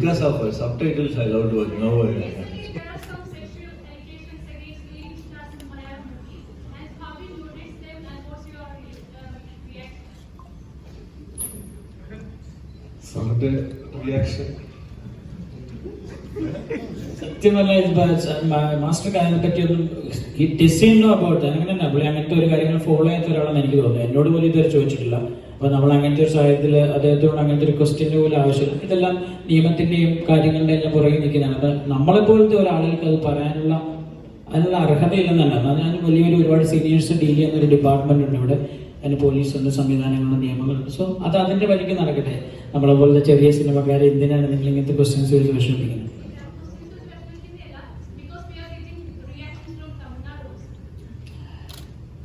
Because of uh, subtitles, I love to work. No, I There are some sexual allegations against leading stars in Malayalam. And how do you notice them and what's your uh, reaction? Some reaction. സത്യം പറഞ്ഞാൽ മാസ്റ്റർക്ക് അതിനെ പറ്റിയൊന്നും ഈ ഡിസൈനോ about അങ്ങനെ തന്നെ പുള്ളി അങ്ങനത്തെ ഒരു കാര്യങ്ങൾ ഫോളോ ചെയ്യാത്ത ഒരാളാണെന്ന് എനിക്ക് തോന്നുന്നത് എന്നോട് പോലും ഇതുവരെ ചോദിച്ചിട്ടില്ല അപ്പൊ നമ്മൾ അങ്ങനത്തെ ഒരു സാഹചര്യത്തിൽ അദ്ദേഹത്തോട് അങ്ങനത്തെ ഒരു ക്വസ്റ്റ്യന് പോലും ആവശ്യമില്ല. ഇതെല്ലാം നിയമത്തിന്റെയും കാര്യങ്ങളുടെ എല്ലാം പുറകെ നിൽക്കുന്നതാണ്. അപ്പൊ നമ്മളെപ്പോലത്തെ ഒരാളുകൾക്ക് അത് പറയാനുള്ള അതിനുള്ള അർഹതയില്ലെന്നല്ല ഞാൻ വലിയൊരു ഒരുപാട് സീനിയേഴ്സ് ഡീൽ ചെയ്യുന്ന ഒരു ഡിപ്പാർട്ട്മെന്റ് ഉണ്ട് ഇവിടെ. അതിന് പോലീസുണ്ട് സംവിധാനങ്ങളുണ്ട് നിയമങ്ങളുണ്ട്. സോ അത് അതിന്റെ വഴിക്ക് നടക്കട്ടെ. നമ്മളെ പോലത്തെ ചെറിയ സിനിമക്കാരെ എന്തിനാണ് നിങ്ങൾ ഇങ്ങനത്തെ ക്വസ്റ്റ്യൻസ് ചോദിച്ച് വിഷമിപ്പിക്കുന്നത്.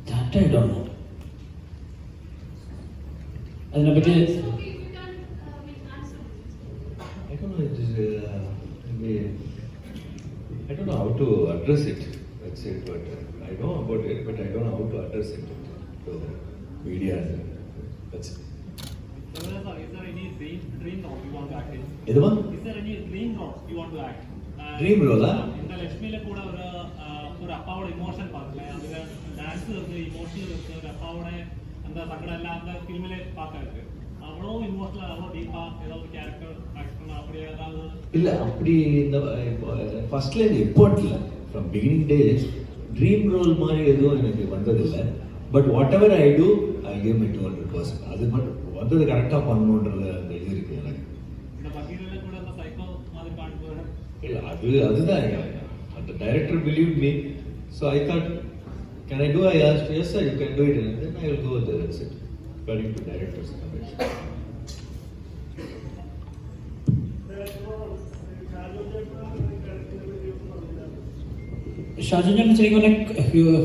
That I don't know. answer. I don't know. It is, uh, maybe, I don't know how to address it. That's it. But uh, I know about it, but I don't know how to address it to the media. That's it. So, is there is there any dream dream role you want to act in? ഇത് വന്ന് Is there any dream role you want to act? Uh, Dream role, ah? இந்த லட்சுமியில கூட ஒரு uh, ஒரு அப்பாவோட emotion பார்க்கல அதுல dance இருக்கு இமோஷனல் இருக்கு ஒரு அப்பாவோட அந்த சங்கடம் எல்லாம் அந்த ஃபிலிமிலே ஏதாவது இல்ல அப்படி இந்த ஃபர்ஸ்ட்ல இம்பார்ட் இல்லை from beginning days dream role மாதிரி எதுவும் எனக்கு வந்ததில்லை but whatever I do I give my two hundred percent அது மட்டும் வந்தது கரெக்டாக பண்ணணுன்றது அந்த இது இருக்கு எனக்கு இல்ல அது அதுதான் அந்த director believe me so I thought Can I do? I asked, yes, sir, you can do it. And then I will go there, that's it. According to director's convention. Shajujan ശരിക്കും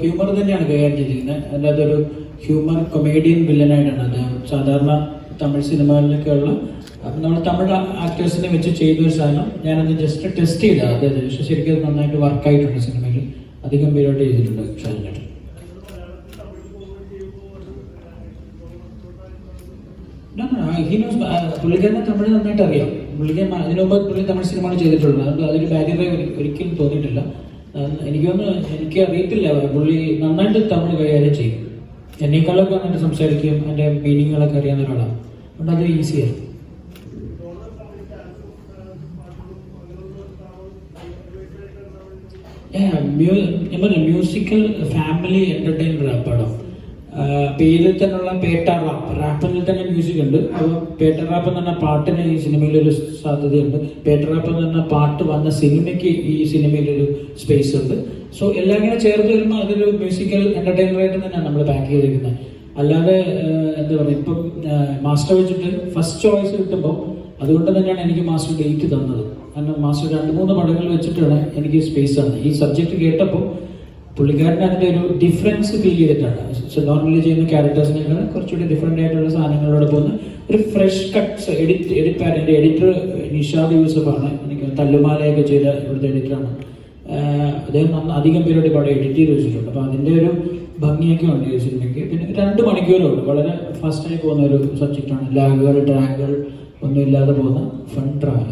ഹ്യൂമർ തന്നെയാണ് കൈകാര്യം ചെയ്തിരിക്കുന്നത് അല്ലാതെ ഒരു humour comedian വില്ലനായിട്ടാണ് അദ്ദേഹം സാധാരണ തമിഴ് സിനിമകളിലൊക്കെയുള്ള അപ്പം നമ്മൾ തമിഴ് ആക്ടേഴ്സിനെ വെച്ച് ചെയ്തൊരു സാധനം ഞാനത് ജസ്റ്റ് ടെസ്റ്റ് ചെയ്ത അതായത് ശരിക്കും നന്നായിട്ട് വർക്കായിട്ടുണ്ട് സിനിമയിൽ അധികം പേരോട്ട് ചെയ്തിട്ടുണ്ട് ഷാജുജാൻ he knows, uh, പുള്ളിക്കാരനെ തമിഴ് നന്നായിട്ട് അറിയാം പുള്ളിക്കാരൻ അതിനു മുമ്പ് പുള്ളി തമിഴ് സിനിമകൾ ചെയ്തിട്ടുള്ളത്. അതുകൊണ്ട് അതൊരു ബാരിയറായി ഒരിക്കലും തോന്നിയിട്ടില്ല. എനിക്ക് തോന്നുന്നു എനിക്ക് അറിയത്തില്ല പുള്ളി നന്നായിട്ട് തമിഴ് കൈകാര്യം ചെയ്യും. എന്നെക്കാളൊക്കെ നന്നായിട്ട് സംസാരിക്കും എന്റെ മീനിങ്ങുകളൊക്കെ അറിയാവുന്ന ഒരാളാണ്. അതുകൊണ്ട് അത് ഈസിയാണ് മ്യൂസിക്കൽ ഫാമിലി എന്റർടൈനർ പടം ആ, പേരിൽ തന്നെയുള്ള പേട്ട റാപ്പ് റാപ്പിൽ തന്നെ മ്യൂസിക് ഉണ്ട്. അപ്പോൾ പേട്ട റാപ്പ് എന്ന് പറഞ്ഞ പാട്ടിന് ഈ സിനിമയിലൊരു സാധ്യതയുണ്ട്. പേട്ട റാപ്പ് എന്ന് പറഞ്ഞ പാട്ട് വന്ന സിനിമയ്ക്ക് ഈ സിനിമയിലൊരു സ്പേസ് ഉണ്ട്. സോ എല്ലാം ഇങ്ങനെ ചേർത്ത് വരുമ്പോൾ അതൊരു മ്യൂസിക്കൽ എന്റർടൈനർ ആയിട്ട് തന്നെയാണ് നമ്മൾ പാക്ക് ചെയ്തിരിക്കുന്നത്. അല്ലാതെ എന്താ പറയുക ഇപ്പം മാസ്റ്റർ വെച്ചിട്ട് ഫസ്റ്റ് ചോയ്സ് കിട്ടുമ്പോൾ അതുകൊണ്ട് തന്നെയാണ് എനിക്ക് മാസ്റ്റർ ഡേറ്റ് തന്നത്. കാരണം മാസ്റ്റർ രണ്ട് മൂന്ന് പടങ്ങൾ വെച്ചിട്ടാണ് എനിക്ക് സ്പേസ് തന്നത്. ഈ സബ്ജക്റ്റ് കേട്ടപ്പോൾ പുള്ളിക്കാരൻ അതിന്റെ ഒരു ഡിഫറൻസ് ഫീൽ ചെയ്തിട്ടാണ് നോർമലി ചെയ്യുന്ന ക്യാരക്ടേഴ്സിനേക്കാൾ കുറച്ചുകൂടി ഡിഫറെന്റ് ആയിട്ടുള്ള സാധനങ്ങളോട് പോകുന്ന ഒരു ഫ്രഷ് കട്ട്സ് എഡിറ്റ് എഡിറ്റ് എന്റെ എഡിറ്റർ നിഷാദ് യൂസഫ് ആണ്. എനിക്ക് തല്ലുമാലയൊക്കെ ചെയ്ത ഇവിടുത്തെ എഡിറ്ററാണ് അദ്ദേഹം അധികം പേരോട് പടം എഡിറ്റ് ചെയ്ത് വെച്ചിട്ടുണ്ട്. അപ്പോൾ അതിന്റെ ഒരു ഭംഗിയൊക്കെ ഉണ്ട് സിനിമയ്ക്ക്. പിന്നെ രണ്ട് മണിക്കൂറുണ്ട്. വളരെ ഫാസ്റ്റായി പോകുന്ന ഒരു സബ്ജക്റ്റാണ് ലാഗുകൾ ഡ്രാഗുകൾ ഒന്നും ഇല്ലാതെ പോകുന്ന ഫൺ ട്രാവൽ